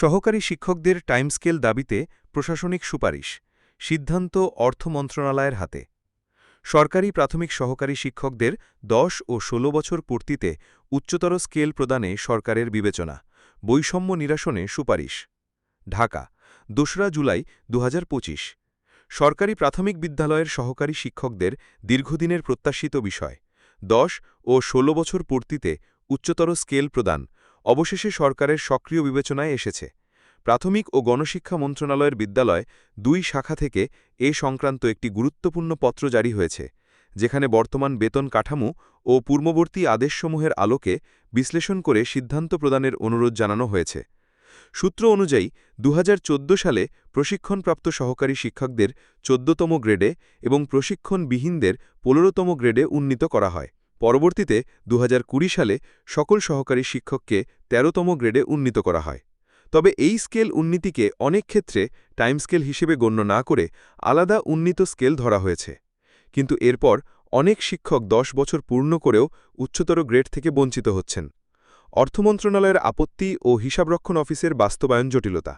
সহকারী শিক্ষকদের টাইমস্কেল দাবিতে প্রশাসনিক সুপারিশ, সিদ্ধান্ত অর্থ মন্ত্রণালয়ের হাতে। সরকারি প্রাথমিক সহকারী শিক্ষকদের ১০ ও ১৬ বছর পূর্তিতে উচ্চতর স্কেল প্রদানে সরকারের বিবেচনা, বৈষম্য নিরাসনে সুপারিশ। ঢাকা, দোসরা জুলাই দু হাজার পঁচিশ। সরকারি প্রাথমিক বিদ্যালয়ের সহকারী শিক্ষকদের দীর্ঘদিনের প্রত্যাশিত বিষয় ১০ ও ১৬ বছর পূর্তিতে উচ্চতর স্কেল প্রদান অবশেষে সরকারের সক্রিয় বিবেচনায় এসেছে। প্রাথমিক ও গণশিক্ষা মন্ত্রণালয়ের বিদ্যালয় দুই শাখা থেকে এ সংক্রান্ত একটি গুরুত্বপূর্ণ পত্র জারি হয়েছে, যেখানে বর্তমান বেতন কাঠামো ও পূর্ববর্তী আদেশসমূহের আলোকে বিশ্লেষণ করে সিদ্ধান্ত প্রদানের অনুরোধ জানানো হয়েছে। সূত্র অনুযায়ী দু হাজার চোদ্দ সালে প্রশিক্ষণপ্রাপ্ত সহকারী শিক্ষকদের চোদ্দতম গ্রেডে এবং প্রশিক্ষণবিহীনদের পনেরোতম গ্রেডে উন্নীত করা হয়। পরবর্তীতে দু হাজার কুড়ি সালে সকল সহকারী শিক্ষককে ১৩তম গ্রেডে উন্নীত করা হয়। তবে এই স্কেল উন্নীতিকে অনেক ক্ষেত্রে টাইম স্কেল হিসেবে গণ্য না করে আলাদা উন্নীত স্কেল ধরা হয়েছে। কিন্তু এরপর অনেক শিক্ষক দশ বছর পূর্ণ করেও উচ্চতর গ্রেড থেকে বঞ্চিত হচ্ছেন। অর্থমন্ত্রণালয়ের আপত্তি ও হিসাবরক্ষণ অফিসের বাস্তবায়ন জটিলতা।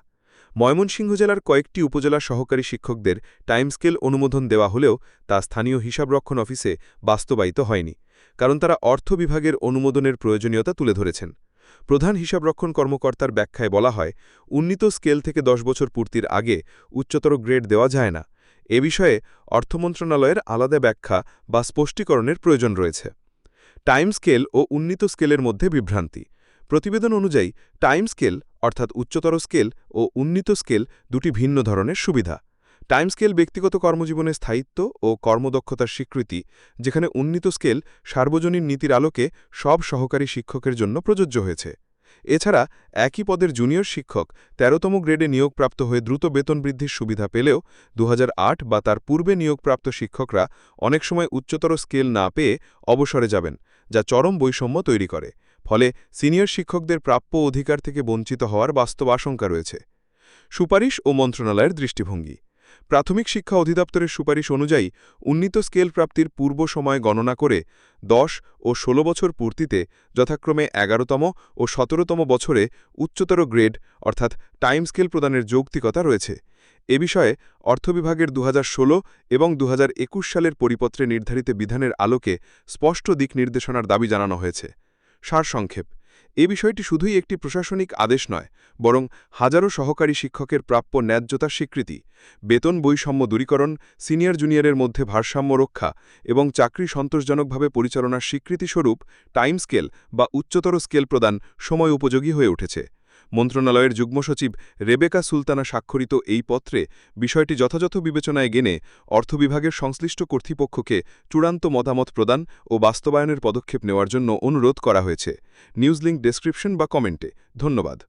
ময়মনসিংহ জেলার কয়েকটি উপজেলা সহকারী শিক্ষকদের টাইমস্কেল অনুমোদন দেওয়া হলেও তা স্থানীয় হিসাবরক্ষণ অফিসে বাস্তবায়িত হয়নি, কারণ তারা অর্থ বিভাগের অনুমোদনের প্রয়োজনীয়তা তুলে ধরেছেন। প্রধান হিসাবরক্ষণ কর্মকর্তার ব্যাখ্যায় বলা হয়, উন্নীত স্কেল থেকে দশ বছর পূর্তির আগে উচ্চতর গ্রেড দেওয়া যায় না। এ বিষয়ে অর্থ মন্ত্রণালয়ের আলাদা ব্যাখ্যা বা স্পষ্টীকরণের প্রয়োজন রয়েছে। টাইম স্কেল ও উন্নীত স্কেলের মধ্যে বিভ্রান্তি। প্রতিবেদন অনুযায়ী টাইম স্কেল অর্থাৎ উচ্চতর স্কেল ও উন্নীত স্কেল দুটি ভিন্ন ধরনের সুবিধা। টাইম স্কেল ব্যক্তিগত কর্মজীবনের স্থায়িত্ব ও কর্মদক্ষতার স্বীকৃতি, যেখানে উন্নীত স্কেল সার্বজনীন নীতির আলোকে সব সহকারী শিক্ষকের জন্য প্রযোজ্য হয়েছে। এছাড়া একই পদের জুনিয়র শিক্ষক তেরোতম গ্রেডে নিয়োগপ্রাপ্ত হয়ে দ্রুত বেতন বৃদ্ধির সুবিধা পেলেও দু হাজার আট বা তার পূর্বে নিয়োগপ্রাপ্ত শিক্ষকরা অনেক সময় উচ্চতর স্কেল না পেয়ে অবসরে যাবেন, যা চরম বৈষম্য তৈরি করে। ফলে সিনিয়র শিক্ষকদের প্রাপ্য অধিকার থেকে বঞ্চিত হওয়ার বাস্তব আশঙ্কা রয়েছে। সুপারিশ ও মন্ত্রণালয়ের দৃষ্টিভঙ্গি। প্রাথমিক শিক্ষা অধিদপ্তরের সুপারিশ অনুযায়ী উন্নীত স্কেল প্রাপ্তির পূর্ব সময় গণনা করে ১০ ও ১৬ বছর পূর্তিতে যথাক্রমে এগারোতম ও সতেরোতম বছরে উচ্চতর গ্রেড অর্থাৎ টাইম স্কেল প্রদানের যৌক্তিকতা রয়েছে। এ বিষয়ে অর্থবিভাগের দু হাজার ষোলো এবং দুহাজার একুশ সালের পরিপত্রে নির্ধারিত বিধানের আলোকে স্পষ্ট দিক নির্দেশনার দাবি জানানো হয়েছে। সারসংক্ষেপ। এ বিষয়টি শুধুই একটি প্রশাসনিক আদেশ নয়, বরং হাজারো সহকারী শিক্ষকের প্রাপ্য ন্যায্যতার স্বীকৃতি। বেতন বৈষম্য দূরীকরণ, সিনিয়র জুনিয়রের মধ্যে ভারসাম্য রক্ষা এবং চাকরি সন্তোষজনকভাবে পরিচালনার স্বীকৃতিস্বরূপ টাইম স্কেল বা উচ্চতর স্কেল প্রদান সময় উপযোগী হয়ে উঠেছে। মন্ত্রণালয়ের যুগ্ম সচিব রেবেকা সুলতানা স্বাক্ষরিত এই পত্রে বিষয়টি যথাযথ বিবেচনায় গেনে অর্থ বিভাগের সংশ্লিষ্ট কর্তৃপক্ষকে চূড়ান্ত মতামত প্রদান ও বাস্তবায়নের পদক্ষেপ নেওয়ার জন্য অনুরোধ করা হয়েছে। নিউজলিঙ্ক ডেসক্রিপশন বা কমেন্টে। ধন্যবাদ।